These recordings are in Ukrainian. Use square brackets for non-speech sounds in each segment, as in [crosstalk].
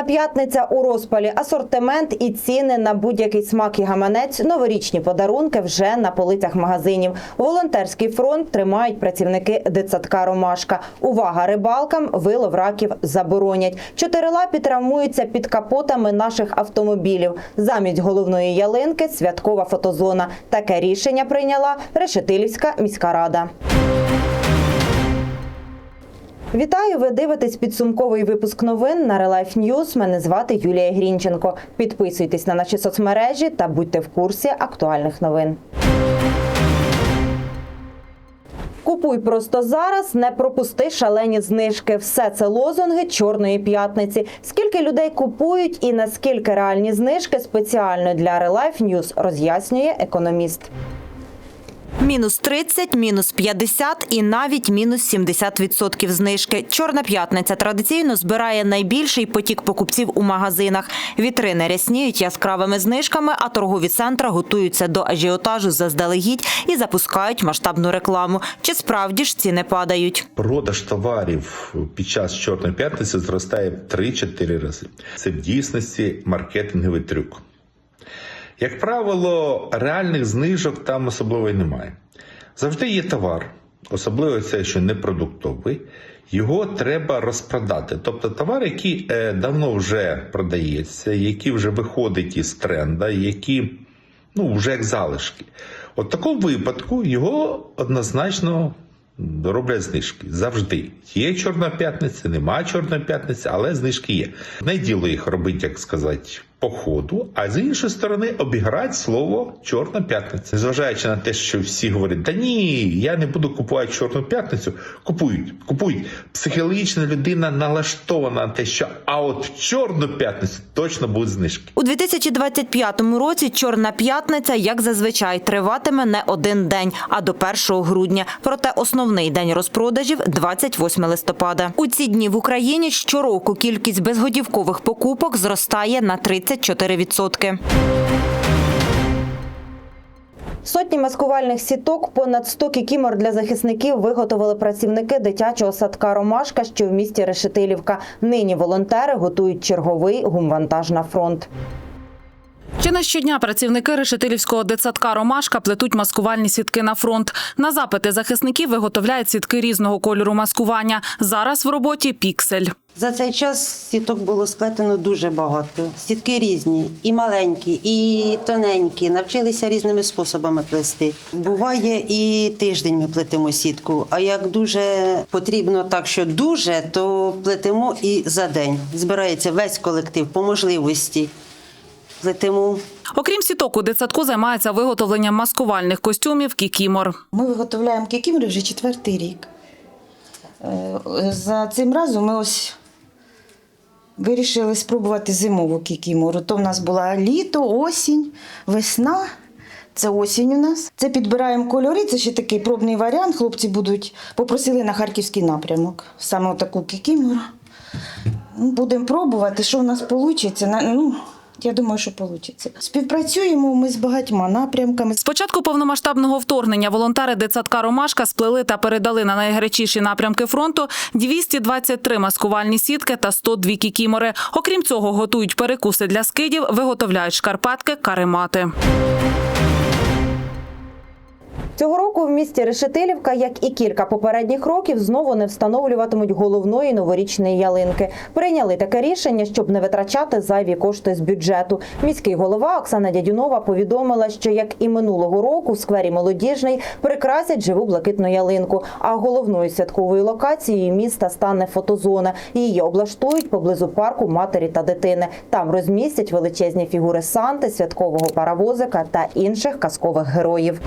Чорна п'ятниця у розпалі, асортимент і ціни на будь-який смак і гаманець, новорічні подарунки вже на полицях магазинів. Волонтерський фронт тримають працівники дитсадка Ромашка. Увага рибалкам, вилов раків заборонять. Чотирилапі травмуються під капотами наших автомобілів. Замість головної ялинки святкова фотозона. Таке рішення прийняла Решетилівська міська рада. Вітаю! Ви дивитесь підсумковий випуск новин на Релайф Ньюз. Мене звати Юлія Грінченко. Підписуйтесь на наші соцмережі та будьте в курсі актуальних новин. Купуй просто зараз, не пропусти шалені знижки. Все це лозунги чорної п'ятниці. Скільки людей купують і наскільки реальні знижки спеціально для Релайф Ньюз роз'яснює економіст. Мінус 30, мінус 50 і навіть мінус 70% знижки. Чорна п'ятниця традиційно збирає найбільший потік покупців у магазинах. Вітрини рясніють яскравими знижками, а торгові центри готуються до ажіотажу заздалегідь і запускають масштабну рекламу. Чи справді ж ціни падають? Продаж товарів під час Чорної п'ятниці зростає в 3-4 рази. Це в дійсності маркетинговий трюк. Як правило, реальних знижок там особливо й немає. Завжди є товар, особливо це, що не продуктовий, його треба розпродати. Тобто товар, який е, давно вже продається, який вже виходить із тренда, які ну, вже як залишки. От в такому випадку його однозначно роблять знижки завжди. Є чорна п'ятниця, нема чорної п'ятниці, але знижки є. Не діло їх робити, як сказати, по ходу, а з іншої сторони обіграти слово чорна п'ятниця. Незважаючи на те, що всі говорять, та ні, я не буду купувати чорну п'ятницю. Купують, купують. Психологічна людина налаштована на те, що а от чорну п'ятницю точно будуть знижки. У 2025 році Чорна п'ятниця, як зазвичай, триватиме не один день, а до 1 грудня. Проте основний день розпродажів 28 листопада. У ці дні в Україні щороку кількість безготівкових покупок зростає на 34%. Сотні маскувальних сіток, понад 100 кікімор для захисників виготовили працівники дитячого садка Ромашка, що в місті Решетилівка. Нині волонтери готують черговий гумвантаж на фронт. Чи не щодня працівники решетилівського дитсадка Ромашка плетуть маскувальні сітки на фронт. На запити захисників виготовляють сітки різного кольору маскування. Зараз в роботі піксель. За цей час сіток було сплетено дуже багато. Сітки різні, і маленькі, і тоненькі. Навчилися різними способами плести. Буває і тиждень ми плетемо сітку. А як дуже потрібно так, що дуже, то плетемо і за день. Збирається весь колектив по можливості. Плетемо Окрім сіток, у дитсадку займається виготовленням маскувальних костюмів кікімор. Ми виготовляємо кікімори вже четвертий рік. Е, За цим разом ми ось вирішили спробувати зимову кікімору. То в нас була літо, осінь, весна. Це осінь у нас. Це підбираємо кольори. Це ще такий пробний варіант. Хлопці будуть попросили на харківський напрямок. Саме таку кікімору. Будемо пробувати, що в нас вийде. Ну, я думаю, що вийде. Співпрацюємо ми з багатьма напрямками. З початку повномасштабного вторгнення волонтери дитсадка Ромашка сплели та передали на найгарячіші напрямки фронту 223 маскувальні сітки та 102 кікімори. Окрім цього, готують перекуси для скидів, виготовляють шкарпетки, каремати. Цього року в місті Решетилівка, як і кілька попередніх років, знову не встановлюватимуть головної новорічної ялинки. Прийняли таке рішення, щоб не витрачати зайві кошти з бюджету. Міський голова Оксана Дядюнова повідомила, що як і минулого року в сквері молодіжний прикрасять живу блакитну ялинку. А головною святковою локацією міста стане фотозона. Її облаштують поблизу парку матері та дитини. Там розмістять величезні фігури Санти, святкового паровозика та інших казкових героїв.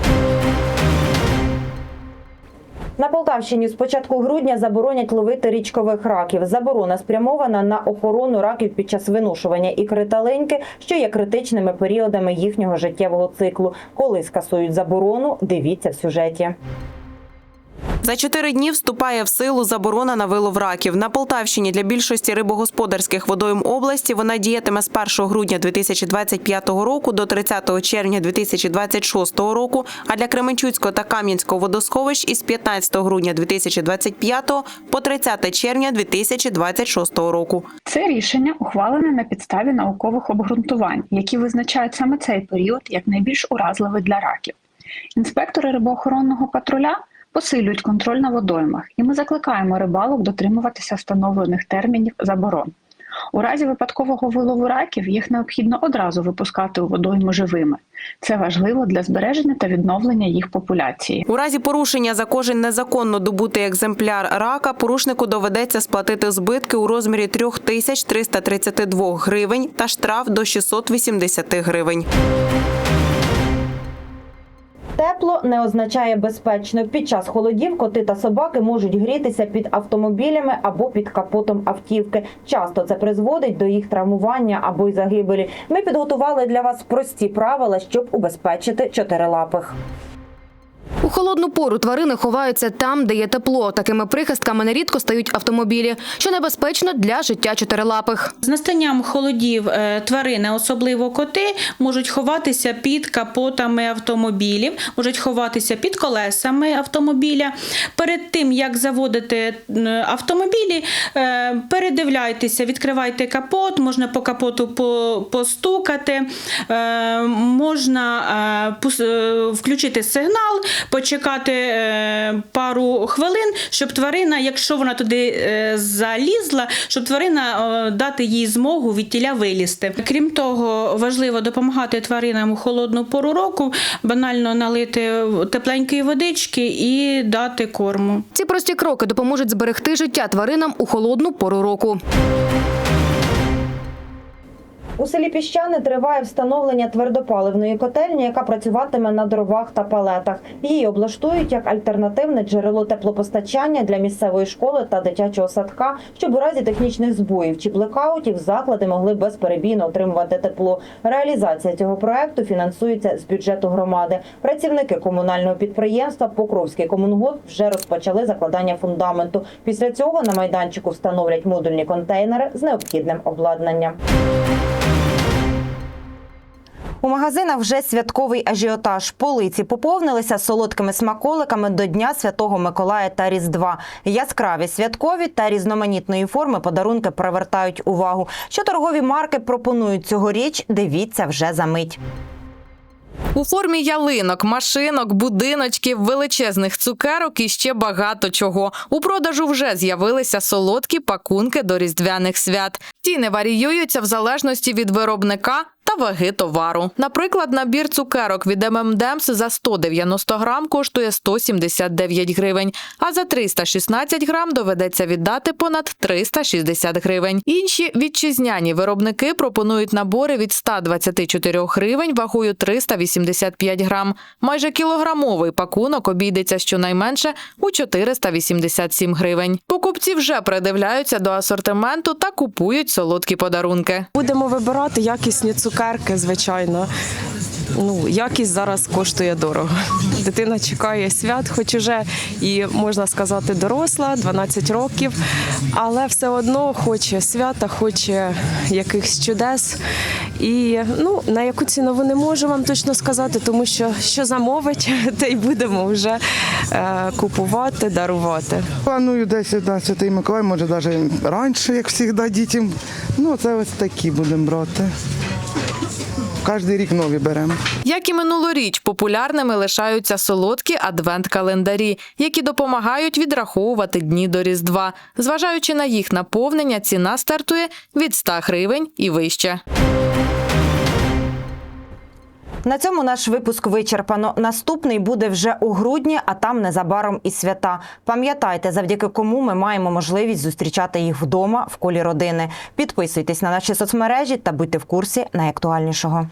На Полтавщині з початку грудня заборонять ловити річкових раків. Заборона спрямована на охорону раків під час виношування ікри та леньки, що є критичними періодами їхнього життєвого циклу. Коли скасують заборону, дивіться в сюжеті. За чотири дні вступає в силу заборона на вилов раків. На Полтавщині для більшості рибогосподарських водойм області вона діятиме з 1 грудня 2025 року до 30 червня 2026 року, а для Кременчуцького та Кам'янського водосховищ із 15 грудня 2025 по 30 червня 2026 року. Це рішення ухвалене на підставі наукових обґрунтувань, які визначають саме цей період як найбільш уразливий для раків. Інспектори рибоохоронного патруля посилюють контроль на водоймах, і ми закликаємо рибалок дотримуватися встановлених термінів заборон. У разі випадкового вилову раків їх необхідно одразу випускати у водойму живими. Це важливо для збереження та відновлення їх популяції. У разі порушення за кожен незаконно добутий екземпляр рака порушнику доведеться сплатити збитки у розмірі 3332 гривень та штраф до 680 гривень. Тепло не означає безпечно. Під час холодів коти та собаки можуть грітися під автомобілями або під капотом автівки. Часто це призводить до їх травмування або й загибелі. Ми підготували для вас прості правила, щоб убезпечити чотирилапих. У холодну пору тварини ховаються там, де є тепло. Такими прихистками нерідко стають автомобілі, що небезпечно для життя чотирилапих. З настанням холодів е, тварини, особливо коти, можуть ховатися під капотами автомобілів, можуть ховатися під колесами автомобіля. Перед тим як заводити е, автомобілі, е, передивляйтеся, відкривайте капот, можна по капоту постукати, можна включити сигнал, почекати е, пару хвилин, щоб тварина, якщо вона туди е, залізла, щоб тварина е, дати їй змогу від тіля вилізти. Крім того, важливо допомагати тваринам у холодну пору року, банально налити тепленької водички і дати корму. Ці прості кроки допоможуть зберегти життя тваринам у холодну пору року. У селі Піщани триває встановлення твердопаливної котельні, яка працюватиме на дровах та палетах. Її облаштують як альтернативне джерело теплопостачання для місцевої школи та дитячого садка, щоб у разі технічних збоїв чи блекаутів заклади могли безперебійно отримувати тепло. Реалізація цього проекту фінансується з бюджету громади. Працівники комунального підприємства Покровський комунгод вже розпочали закладання фундаменту. Після цього на майданчику встановлять модульні контейнери з необхідним обладнанням. У магазинах вже святковий ажіотаж. Полиці поповнилися солодкими смаколиками до Дня Святого Миколая та Різдва. Яскраві святкові та різноманітної форми подарунки привертають увагу. Що торгові марки пропонують цьогоріч, дивіться вже за мить. У формі ялинок, машинок, будиночків, величезних цукерок і ще багато чого. У продажу вже з'явилися солодкі пакунки до різдвяних свят. Ціни варіюються в залежності від виробника. Ваги товару. Наприклад, набір цукерок від M&M's за 190 грам коштує 179 гривень, а за 316 грам доведеться віддати понад 360 гривень. Інші вітчизняні виробники пропонують набори від 124 гривень вагою 385 грам. Майже кілограмовий пакунок обійдеться щонайменше у 487 гривень. Покупці вже придивляються до асортименту та купують солодкі подарунки. Будемо вибирати якісні цукерки, звичайно. Ну, якість зараз коштує дорого. Дитина чекає свят, хоч уже і можна сказати доросла, 12 років, але все одно хоче свята, хоче якихось чудес. І ну, на яку ціну не можу вам точно сказати, тому що що замовить, [laughs] те й будемо вже е, купувати, дарувати. Планую десь на Святий Миколай, може навіть раніше, як завжди, дітям. Ну, це ось такі будемо брати. Кожен рік нові беремо. Як і минулоріч, популярними лишаються солодкі адвент-календарі, які допомагають відраховувати дні до Різдва. Зважаючи на їх наповнення, ціна стартує від 100 гривень і вище. На цьому наш випуск вичерпано. Наступний буде вже у грудні, а там незабаром і свята. Пам'ятайте, завдяки кому ми маємо можливість зустрічати їх вдома в колі родини. Підписуйтесь на наші соцмережі та будьте в курсі найактуальнішого.